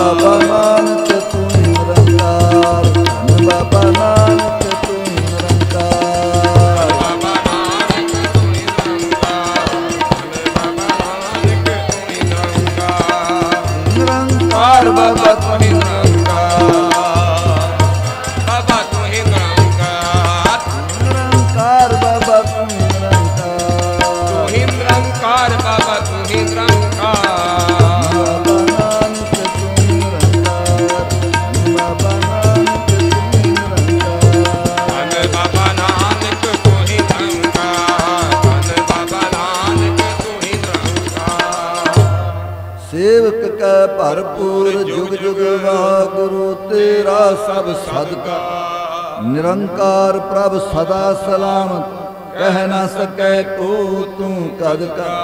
ਬਾਬਾ ਨਾਨਕ ਤੇਰਾ ਸਭ ਸਦਕਾ। ਨਿਰੰਕਾਰ ਪ੍ਰਭ ਸਦਾ ਸਲਾਮਤ, ਕਹਿ ਨਾ ਸਕੈ ਕੋ ਤੂੰ ਕਦ ਕਾ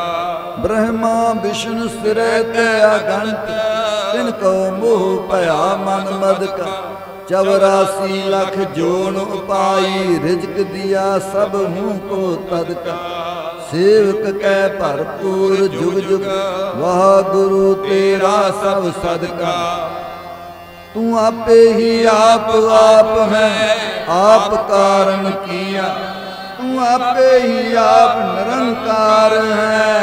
ਬ੍ਰਹਮਾ ਵਿਸ਼ਨ ਸਿਰੇ ਤੇ ਅਗੰਤ, ਤਿਨ ਕੋ ਮੋਹ ਭਇਆ ਮਨ ਮਦ ਕਾ ਚਵਰਾਸੀ ਲੱਖ ਜੋਨ ਉਪਾਈ, ਰਿਜਕ ਦਿਆ ਸਭ ਹੂੰ ਕੋ ਤਦ ਕਾ ਸੇਵਕ ਕੈ ਭਰਪੂਰ ਜੁਗ ਜੁਗ, ਵਾਹਿਗੁਰੂ ਤੇਰਾ ਸਭ ਸਦਕਾ। ਤੂੰ ਆਪੇ ਹੀ ਆਪ ਆਪ ਹੈ, ਆਪ ਕਾਰਨ ਕੀਆ। ਤੂੰ ਆਪੇ ਹੀ ਆਪ ਨਿਰੰਕਾਰ ਹੈ।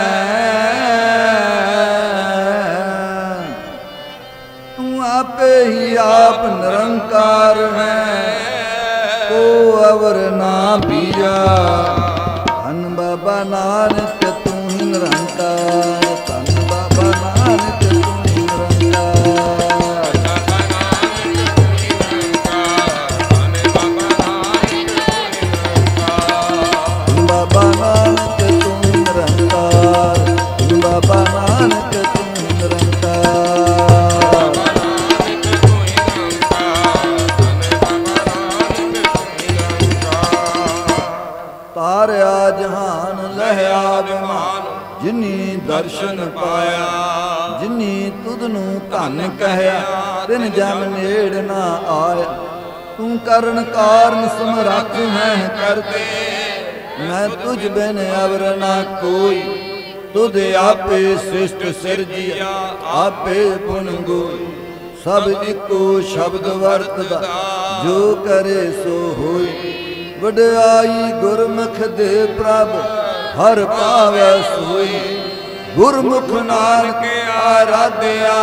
ਤੂੰ ਆਪੇ ਹੀ ਆਪ ਨਿਰੰਕਾਰ ਹੈ। ਕੋ ਅਵਰ ਨਾ ਪੀਆ। ਧੰਨ ਬਾਬਾ ਨਾਨਕ ਧਨ ਤਿਨ ਜਮ ਨੇੜ ਨਾ ਆਇਆ। ਤੂੰ ਕਰਨ ਕਾਰਨ ਸਮਰੱਥ ਹੈ ਕਰਤੇ ਮੈਂ ਤੁਝ ਬਿਨ ਅਵਰ ਨਾ ਕੋਈ। ਤੁਧ ਆਪੇ ਸ੍ਰਿਸ਼ਟ ਸਿਰਜਿਆ, ਆਪੇ ਪੁਨ ਗੋਈ। ਸਭ ਇੱਕੋ ਸ਼ਬਦ ਵਰਤਦਾ, ਜੋ ਕਰੇ ਸੋ ਹੋਈ। ਵਡਿਆਈ ਗੁਰਮੁਖ ਦੇ ਪ੍ਰਭ, ਹਰ ਪਾਵੈ ਸੋਈ। ਗੁਰਮੁਖ ਨਾਨਕ ਆਰਾਧਿਆ।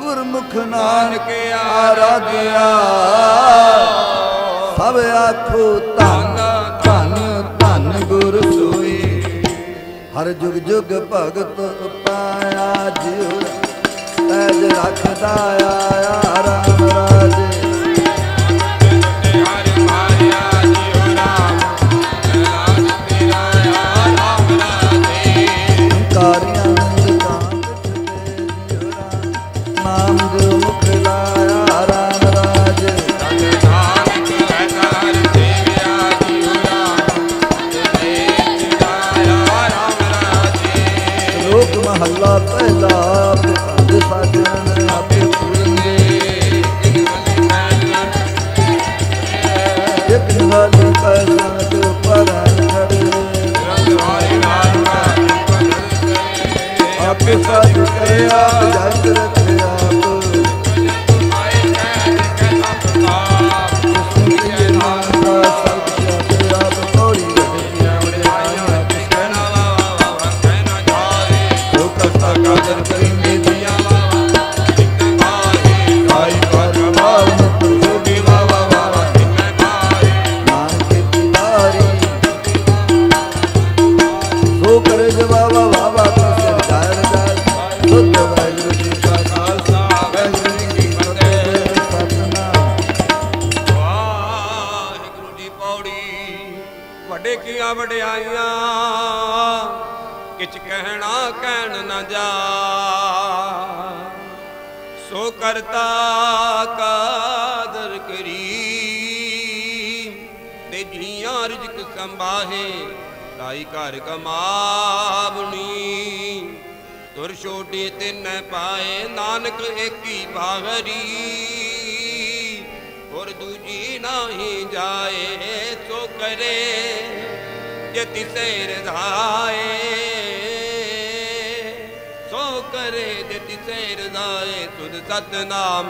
ਗੁਰਮੁਖ ਨਾਨਕ ਆਰਾਧਿਆ। ਸਭ ਆਖੋ ਧੰਨ ਧੰਨ ਧੰਨ ਗੁਰ ਸੋਈ। ਹਰ ਜੁਗ ਜੁਗ ਭਗਤ ਪਾਇਆ ਜਿਉ। ਤੈਜ ਰੱਖਦਾ ਆਇਆ ਰਾਮ ਰਾਜੇ। ਇਕ ਨਿਵਾਲੀ ਪੈਸਾ ਤੇ ਪਰਨ ਆਪੇ ਸਾਜ ਕਰੇ ਆਪ। ਜਗ ਵੱਡੇ ਕੀਆਂ ਵਡਿਆਈਆਂ, ਕਿਛ ਕਹਿਣਾ ਕਹਿਣ ਨਾ ਜਾ। ਸੋ ਕਰਤਾ ਕਾਦਰ ਕਰੀ ਤੇ ਜੀਆਂ ਰਿਜਕ ਸੰਭਾਹੇ ਤਾਈ ਘਰ ਕਮਾਵਣੀ ਤੁਰ ਛੋਡੇ ਤੇ ਨ ਪਾਏ, ਨਾਨਕ ਏਕੀ ਬਾਹਰੀ ਔਰ ਦੂਜੀ ਨਾਹੀ ਜਾਏ, ਸੋ ਕਰੇ ਜੇ ਤਿਸੇ ਰਧਾਏ ਨਿਤ ਸੇ ਰਜ਼ਾਏ, ਸੁਧ ਸਤਨਾਮ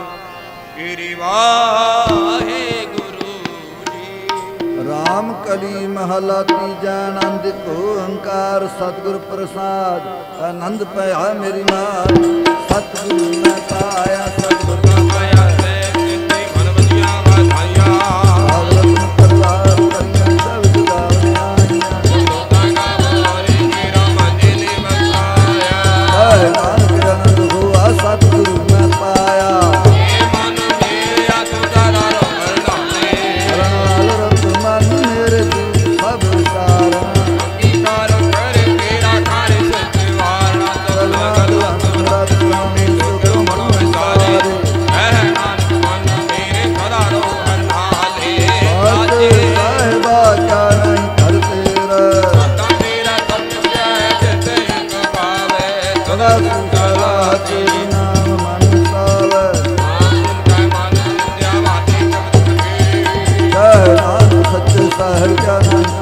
ਗਿਰੀ ਵਾਹਿਗੁਰੂ ਜੀ। ਰਾਮ ਕਲੀ ਮਹਲਾ ਤੀਜਾ ਆਨੰਦ, ਓੰਕਾਰ ਸਤਿਗੁਰ ਪ੍ਰਸਾਦ, ਆਨੰਦ ਪਿਆ ਮੇਰੀ ਮਾਤ ਸਤਿਗੁਰੂ ਮੈਂ ਪਾਇਆ ਸਤਿਗੁਰ ਮਾਇਆ ਸਦਾ ਸੁਖਲਾ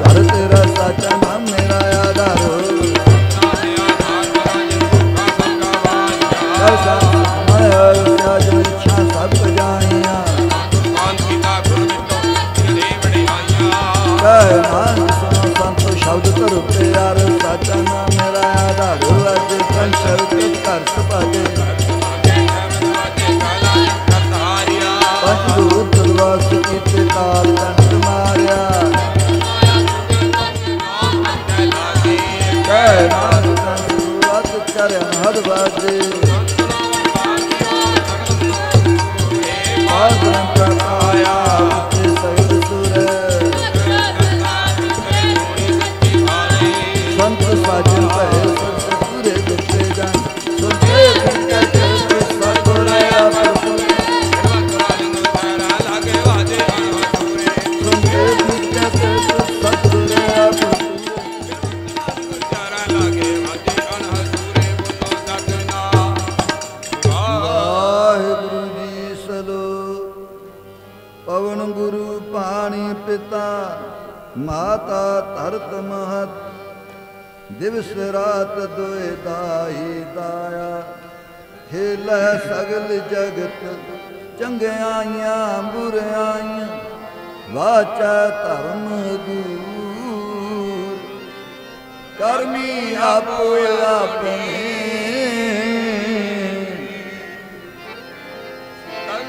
ਮਾਤਾ ਧਰਤ ਮਹਤ, ਦਿਵਸ ਰਾਤ ਦੋਇ ਦਾਈ ਦਾਇਆ। ਖੇਲੈ ਸਗਲ ਜਗਤ, ਚੰਗਿਆਈਆਂ ਬੁਰਿਆਈਆਂ, ਵਾਚਾ ਧਰਮ ਦੂਰ। ਕਰਮੀ ਆਪੋ ਆਪਣੇ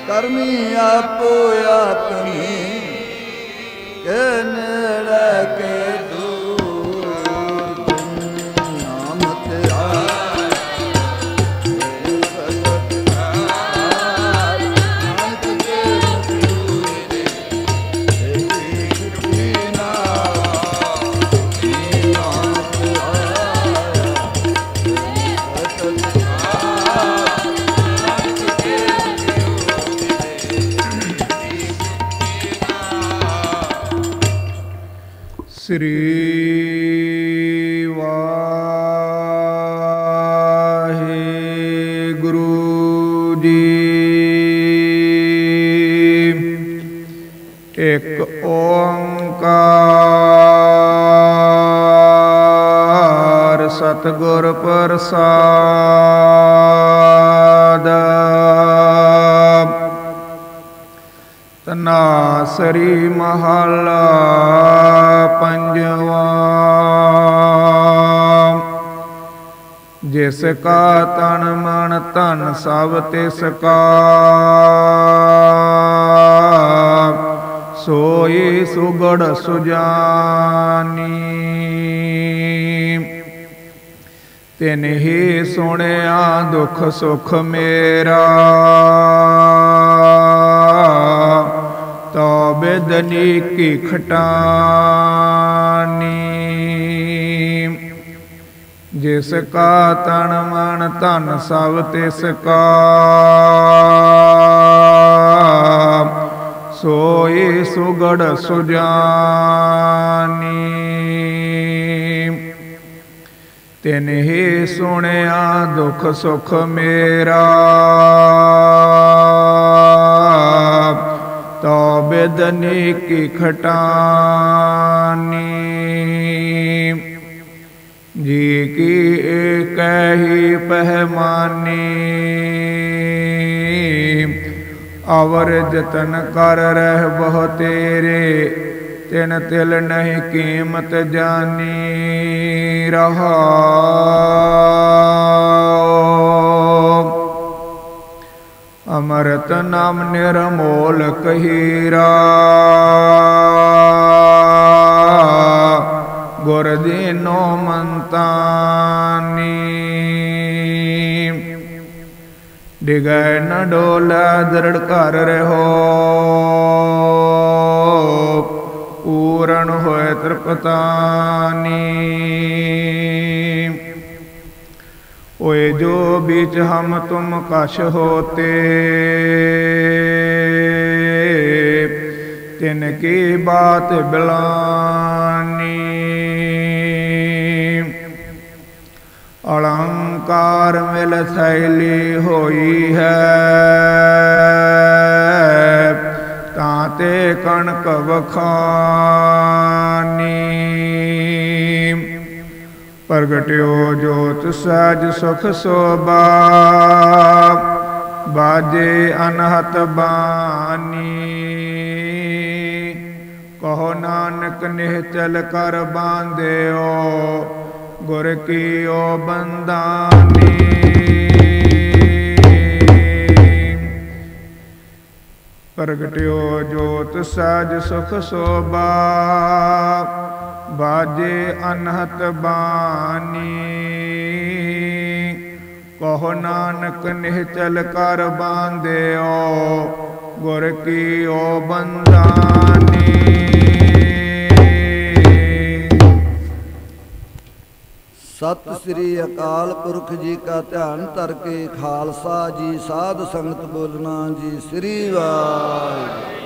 ਕਰਮੀ ਆਪੋ ਆਪਣੇ, ਕੇ ਕੇ ਸ੍ਰੀ ਤਨਾਸਰੀ ਮਹਲਾ ਪੰਜਵਾ। ਜਿਸ ਕਾ ਤਨ ਮਨ ਧਨ ਸਭ ਤਿਸ ਕਾ, ਸੋਈ ਸੁਗੜ ਸੁਜਾਨੀ। ਤਿਨ ਹੀ ਸੁਣਿਆ ਦੁਖ ਸੁਖ ਮੇਰਾ ਬਿਦਨੀ ਕੀ ਖਟਾਨੀ। ਜਿਸ ਕਾ ਤਨ ਮਨ ਧਨ ਸਭ ਤਿਸ ਕਾ। ਸੋਈ ਸੁਗੜ ਸੁਜਾਨੀ। ਤਿਨ ਹੀ ਸੁਣਿਆ ਦੁਖ ਸੁਖ ਮੇਰਾ। ਤੋ ਬਿਦਨੀ ਕੀ ਖਟਾਨੀ ਜੀ ਕੀ ਏਕੈ ਹੀ ਪਹਿਮਾਨੀ ਅਵਰ ਜਤਨ ਕਰ ਰਹਿ ਬਹੁ ਤੇਰੇ ਤਿਨ ਤਿਲ ਨਹੀਂ ਕੀਮਤ ਜਾਨੀ ਰਹਾ ਅਮਰਤ ਨਾਮ ਨਿਰਮੋਲ ਕਹੀਰਾ। ਗੁਰ ਦੀਨੋ ਮੰਤਾਨੀ। ਡਿਗੈ ਨ ਡੋਲ ਦਰੜ ਕਰ ਰਹੋ। ਪੂਰਨ ਹੋਏ ਤ੍ਰਿਪਤਾਨੀ। ओए जो बीच हम तुम कश होते तिनकी बात बिलानी अलंकार मिल थैली होई है ताते कणक बखानी ਪ੍ਰਗਟਿਓ ਜੋਤ ਸਹਿਜ ਸੁਖ ਸੋਭਾ। ਬਾਜੇ ਅਨਹਤ ਬਾਣੀ। ਕਹੋ ਨਾਨਕ ਨਿਹਚਲ ਕਰ ਬਾਂਧਿਓ, ਗੁਰ ਕੀਓ ਬੰਦਾਨੀ ਪ੍ਰਗਟਿਓ ਜੋਤ ਸਹਿਜ ਸੁਖ ਸੋਭਾ। ਬਾਜੇ ਅਨਹਤ ਬਾਣੀ। ਕਹੋ ਨਾਨਕ ਨਿਹਚਲ ਕਰ ਬਾਂਧਿਓ, ਗੁਰ ਕੀਓ ਬੰਦਾਨੀ ਸਤਿ ਸ੍ਰੀ ਅਕਾਲ ਪੁਰਖ ਜੀ ਕਾ ਧਿਆਨ ਧਰ ਕੇ, ਖਾਲਸਾ ਜੀ, ਸਾਧ ਸੰਗਤ ਬੋਲਣਾ ਜੀ, ਸ੍ਰੀ ਵਾਹਿਗੁਰੂ।